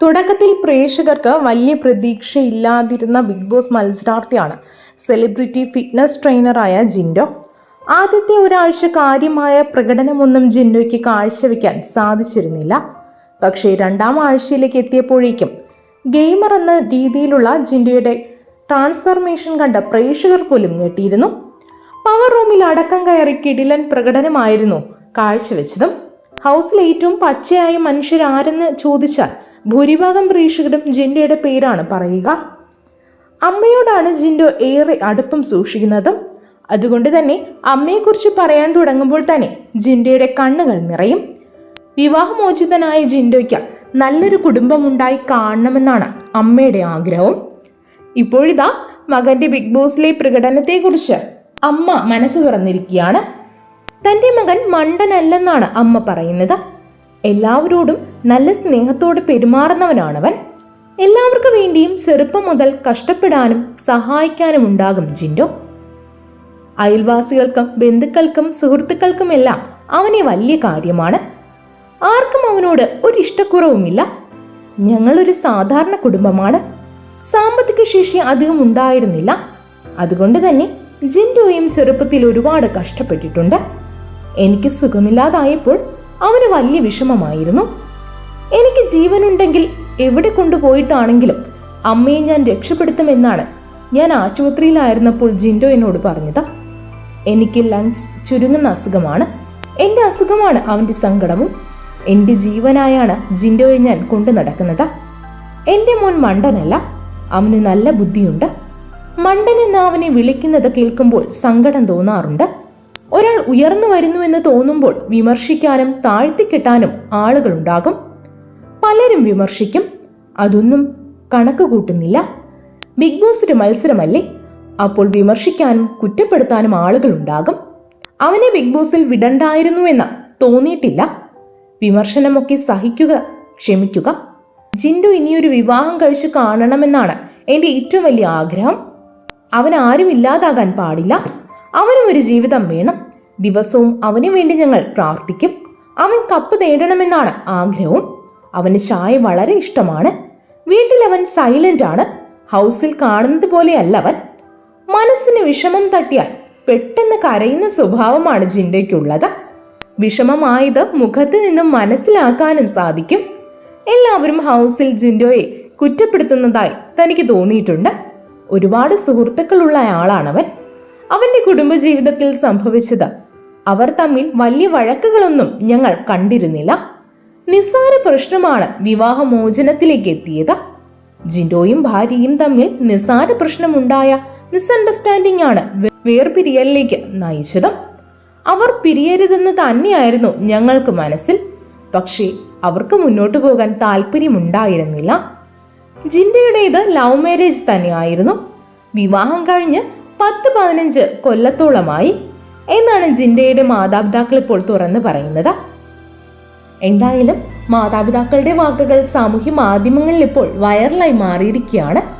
തുടക്കത്തിൽ പ്രേക്ഷകർക്ക് വലിയ പ്രതീക്ഷയില്ലാതിരുന്ന ബിഗ് ബോസ് മത്സരാർത്ഥിയാണ് സെലിബ്രിറ്റി ഫിറ്റ്നസ് ട്രെയിനറായ ജിൻഡോ. ആദ്യത്തെ ഒരാഴ്ച കാര്യമായ പ്രകടനമൊന്നും ജിൻഡോയ്ക്ക് കാഴ്ചവെക്കാൻ സാധിച്ചിരുന്നില്ല. പക്ഷേ രണ്ടാം ആഴ്ചയിലേക്ക് എത്തിയപ്പോഴേക്കും ഗെയിമർ എന്ന രീതിയിലുള്ള ജിൻഡോയുടെ ട്രാൻസ്ഫർമേഷൻ കണ്ട പ്രേക്ഷകർ പോലും ഞെട്ടിയിരുന്നു. പവർ റൂമിൽ അടക്കം കയറി കിടിലൻ പ്രകടനമായിരുന്നു കാഴ്ചവെച്ചതും. ഹൗസിൽ ഏറ്റവും പച്ചയായ മനുഷ്യരാരെന്ന് ചോദിച്ചാൽ ഭൂരിഭാഗം പ്രേക്ഷകരും ജിൻഡോയുടെ പേരാണ് പറയുക. അമ്മയോടാണ് ജിൻഡോ ഏറെ അടുപ്പം സൂക്ഷിക്കുന്നത്. അതുകൊണ്ട് തന്നെ അമ്മയെക്കുറിച്ച് പറയാൻ തുടങ്ങുമ്പോൾ തന്നെ ജിൻഡോയുടെ കണ്ണുകൾ നിറയും. വിവാഹമോചിതനായ ജിൻഡോയ്ക്ക് നല്ലൊരു കുടുംബമുണ്ടായി കാണണമെന്നാണ് അമ്മയുടെ ആഗ്രഹവും. ഇപ്പോഴിതാ മകന്റെ ബിഗ് ബോസിലെ പ്രകടനത്തെക്കുറിച്ച് അമ്മ മനസ്സ് തുറന്നിരിക്കുകയാണ്. തന്റെ മകൻ മണ്ടനല്ലെന്നാണ് അമ്മ പറയുന്നത്. എല്ലാവരോടും നല്ല സ്നേഹത്തോടെ പെരുമാറുന്നവനാണവൻ. എല്ലാവർക്കു വേണ്ടിയും ചെറുപ്പം മുതൽ കഷ്ടപ്പെടാനും സഹായിക്കാനും ഉണ്ടാകും ജിൻഡോ. അയൽവാസികൾക്കും ബന്ധുക്കൾക്കും സുഹൃത്തുക്കൾക്കുമെല്ലാം അവനെ വലിയ കാര്യമാണ്. ആർക്കും അവനോട് ഒരു ഇഷ്ടക്കുറവുമില്ല. ഞങ്ങളൊരു സാധാരണ കുടുംബമാണ്. സാമ്പത്തിക ശേഷി അധികം ഉണ്ടായിരുന്നില്ല. അതുകൊണ്ട് തന്നെ ജിൻഡോയും ചെറുപ്പത്തിൽ ഒരുപാട് കഷ്ടപ്പെട്ടിട്ടുണ്ട്. എനിക്ക് സുഖമില്ലാതായപ്പോൾ അവന് വലിയ വിഷമമായിരുന്നു. എനിക്ക് ജീവനുണ്ടെങ്കിൽ എവിടെ കൊണ്ടുപോയിട്ടാണെങ്കിലും അമ്മയെ ഞാൻ രക്ഷപ്പെടുത്തുമെന്നാണ് ഞാൻ ആശുപത്രിയിലായിരുന്നപ്പോൾ ജിൻഡോ എന്നോട് പറഞ്ഞത്. എനിക്ക് ലങ്സ് ചുരുങ്ങുന്ന അസുഖമാണ്. എന്റെ അസുഖമാണ് അവന്റെ സങ്കടവും. എന്റെ ജീവനായാണ് ജിൻഡോയെ ഞാൻ കൊണ്ടു നടക്കുന്നത്. എന്റെ മോൻ മണ്ടനല്ല. അവന് നല്ല ബുദ്ധിയുണ്ട്. മണ്ടൻ എന്ന് അവനെ വിളിക്കുന്നത് കേൾക്കുമ്പോൾ സങ്കടം തോന്നാറുണ്ട്. ഉയർന്നു വരുന്നുവെന്ന് തോന്നുമ്പോൾ വിമർശിക്കാനും താഴ്ത്തിക്കെട്ടാനും ആളുകളുണ്ടാകും. പലരും വിമർശിക്കും. അതൊന്നും കണക്ക് കൂട്ടുന്നില്ല ബിഗ് ബോസ് ഒരു മത്സരമല്ലേ? അപ്പോൾ വിമർശിക്കാനും കുറ്റപ്പെടുത്താനും ആളുകളുണ്ടാകും. അവനെ ബിഗ് ബോസിൽ വിടണ്ടായിരുന്നുവെന്ന് തോന്നിയിട്ടില്ല. വിമർശനമൊക്കെ സഹിക്കുക ക്ഷമിക്കുക. ജിൻഡു ഇനിയൊരു വിവാഹം കഴിച്ച് കാണണമെന്നാണ് എന്റെ ഏറ്റവും വലിയ ആഗ്രഹം. അവൻ ആരും ഇല്ലാതാകാൻ പാടില്ല. അവനും ഒരു ജീവിതം വേണം. ദിവസവും അവന് വേണ്ടി ഞങ്ങൾ പ്രാർത്ഥിക്കും. അവൻ കപ്പ് നേടണമെന്നാണ് ആഗ്രഹവും. അവന് ചായ വളരെ ഇഷ്ടമാണ്. വീട്ടിൽ അവൻ സൈലന്റ് ആണ്. ഹൗസിൽ കാണുന്നത് പോലെയല്ല അവൻ. മനസ്സിന് വിഷമം തട്ടിയാൽ പെട്ടെന്ന് കരയുന്ന സ്വഭാവമാണ് ജിൻഡയ്ക്കുള്ളത്. വിഷമമായത് മുഖത്ത് നിന്നും മനസ്സിലാക്കാനും സാധിക്കും. എല്ലാവരും ഹൗസിൽ ജിൻഡോയെ കുറ്റപ്പെടുത്തുന്നതായി തനിക്ക് തോന്നിയിട്ടുണ്ട്. ഒരുപാട് സുഹൃത്തുക്കളുള്ള ആളാണവൻ. അവന്റെ കുടുംബജീവിതത്തിൽ സംഭവിച്ചത് അവർ തമ്മിൽ വലിയ വഴക്കുകളൊന്നും ഞങ്ങൾ കണ്ടിരുന്നില്ല. നിസ്സാര പ്രശ്നമാണ് വിവാഹമോചനത്തിലേക്ക് എത്തിയത്. ജിൻഡോയും ഭാര്യയും തമ്മിൽ നിസ്സാര പ്രശ്നമുണ്ടായ മിസ്അണ്ടർസ്റ്റാൻഡിംഗ് ആണ് വേർപിരിയലിലേക്ക് നയിച്ചത്. അവർ പിരിയരുതെന്ന് തന്നെയായിരുന്നു ഞങ്ങൾക്ക് മനസ്സിൽ. പക്ഷേ അവർക്ക് മുന്നോട്ടു പോകാൻ താല്പര്യമുണ്ടായിരുന്നില്ല ജിൻഡയുടേത് ലവ് മാരേജ് തന്നെയായിരുന്നു. വിവാഹം കഴിഞ്ഞ് പത്ത് പതിനഞ്ച് കൊല്ലത്തോളമായി. എന്നാണ് ജിൻഡയുടെ മാതാപിതാക്കൾ ഇപ്പോൾ തുറന്നു പറയുന്നത്. എന്തായാലും മാതാപിതാക്കളുടെ വാക്കുകൾ സാമൂഹ്യ മാധ്യമങ്ങളിൽ ഇപ്പോൾ വൈറലായി മാറിയിരിക്കുകയാണ്.